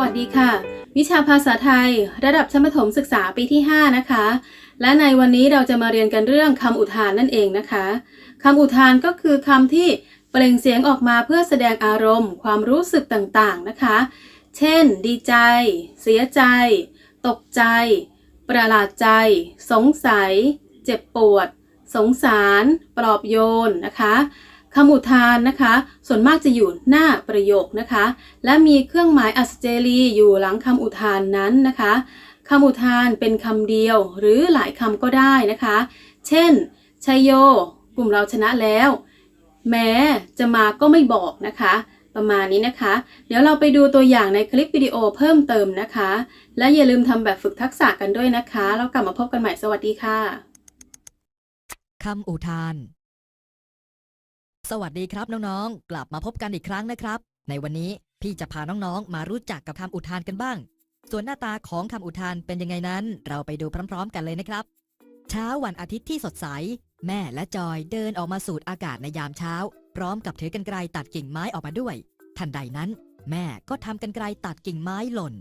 วัสดีค่ะ วิชาภาษาไทย ระดับชั้นประถมศึกษาปีที่ 5 นะคะ และในวันนี้เราจะมาเรียนกันเรื่องคำอุทานนั่นเองนะคะคำอุทานก็คือคำที่เปล่งเสียงออกมาเพื่อแสดงอารมณ์ ความรู้สึกต่างๆนะคะ เช่น ดีใจ เสียใจ ตกใจ ประหลาดใจ สงสัย เจ็บปวด สงสาร ปลอบโยนนะคะ คำอุทานนะคะ ส่วนมากจะอยู่หน้าประโยคนะคะ และมีเครื่องหมายอัศเจรีอยู่หลังคำอุทานนั้นนะคะคำอุทานเป็นคำเดียวหรือหลายคำก็ได้นะคะ เช่นชัยโย กลุ่มเราชนะแล้ว แม้จะมาก็ไม่บอกนะคะ ประมาณนี้นะคะ เดี๋ยวเราไปดูตัวอย่างในคลิปวิดีโอเพิ่มเติมนะคะ และอย่าลืมทำแบบฝึกทักษะกันด้วยนะคะ แล้วกลับมาพบกันใหม่สวัสดีค่ะคำอุทาน สวัสดีครับน้องๆ กลับมาพบกันอีกครั้งนะครับ ในวันนี้พี่จะพาน้องๆ มารู้จักกับคำอุทานกันบ้าง ส่วนหน้าตาของคำอุทานเป็นยังไงนั้น เราไปดูพร้อม ๆ กันเลยนะครับ เช้าวันอาทิตย์ที่สดใส แม่และจอยเดินออกมาสูดอากาศในยามเช้า พร้อมกับถือกันไกรตัดกิ่งไม้ออกมาด้วย ทันใดนั้น แม่ก็ทำกันไกรตัดกิ่งไม้หล่น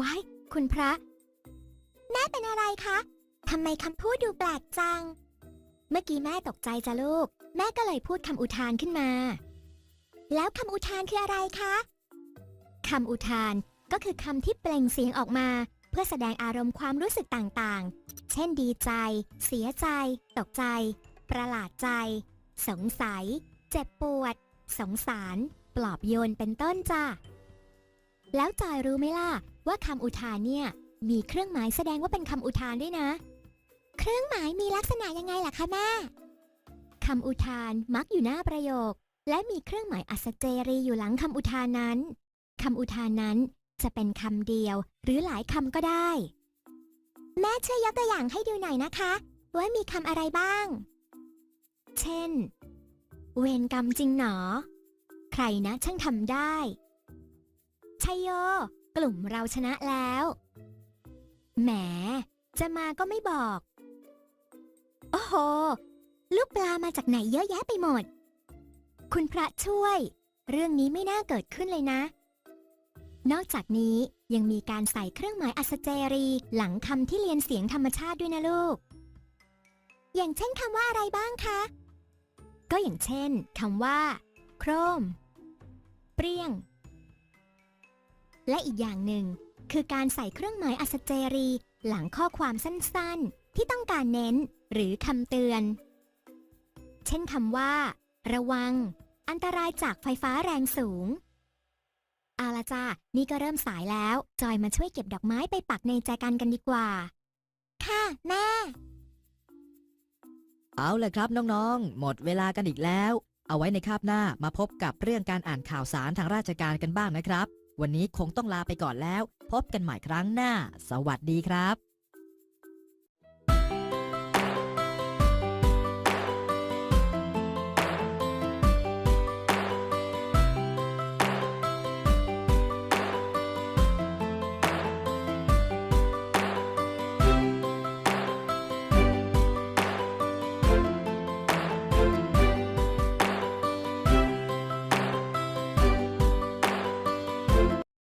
ว้ายคุณพระ แม่เป็นอะไรคะทำไมคำพูดดูแปลกจัง เมื่อกี้แม่ตกใจจ้ะลูก แม่ก็เลยพูดคำอุทานขึ้นมา แล้วคำอุทานคืออะไรคะคำอุทานก็คือคำที่เปล่งเสียงออกมา เพื่อแสดงอารมณ์ความรู้สึกต่างๆ เช่นดีใจ เสียใจ ตกใจ ประหลาดใจ สงสัย เจ็บปวด สงสาร ปลอบโยนเป็นต้นจ้ะแล้วจอยรู้ไหมล่ะ ว่าคำอุทานเนี่ย มีเครื่องหมายแสดงว่าเป็นคำอุทานด้วยนะ เครื่องหมายมีลักษณะยังไงล่ะคะแม่ คำอุทานมักอยู่หน้าประโยค และมีเครื่องหมายอัศเจรีอยู่หลังคำอุทานนั้นคำอุทานนั้นจะเป็นคำเดียวหรือหลายคำก็ได้ แม่ช่วยยกตัวอย่างให้ดูหน่อยนะคะ ว่ามีคำอะไรบ้าง เช่น เวรกรรมจริงหนอ ใครนะช่างทำได้ชัยโย กลุ่มเราชนะแล้ว แหม จะมาก็ไม่บอก โอ้โห ลูกปลามาจากไหนเยอะแยะไปหมด คุณพระช่วย เรื่องนี้ไม่น่าเกิดขึ้นเลยนะ นอกจากนี้ยังมีการใส่เครื่องหมายอัศเจรี หลังคำที่เรียนเสียงธรรมชาติด้วยนะลูก อย่างเช่นคำว่าอะไรบ้างคะ ก็อย่างเช่นคำว่า โครม เปรี้ยง และอีกอย่างหนึ่ง คือการใส่เครื่องหมายอัศเจรี หลังข้อความสั้นๆ ที่ต้องการเน้น หรือคำเตือน เช่นคำว่า ระวัง อันตรายจากไฟฟ้าแรงสูง เอาละจ้านี่ก็เริ่มสายแล้ว จอยมาช่วยเก็บดอกไม้ไปปักในแจกันกันดีกว่า ค่ะ แม่ เอาเลยครับน้องๆ หมดเวลากันอีกแล้ว เอาไว้ในคาบหน้ามาพบกับเรื่องการอ่านข่าวสารทางราชการกันบ้างนะครับ วันนี้คงต้องลาไปก่อนแล้ว พบกันใหม่ครั้งหน้า สวัสดีครับ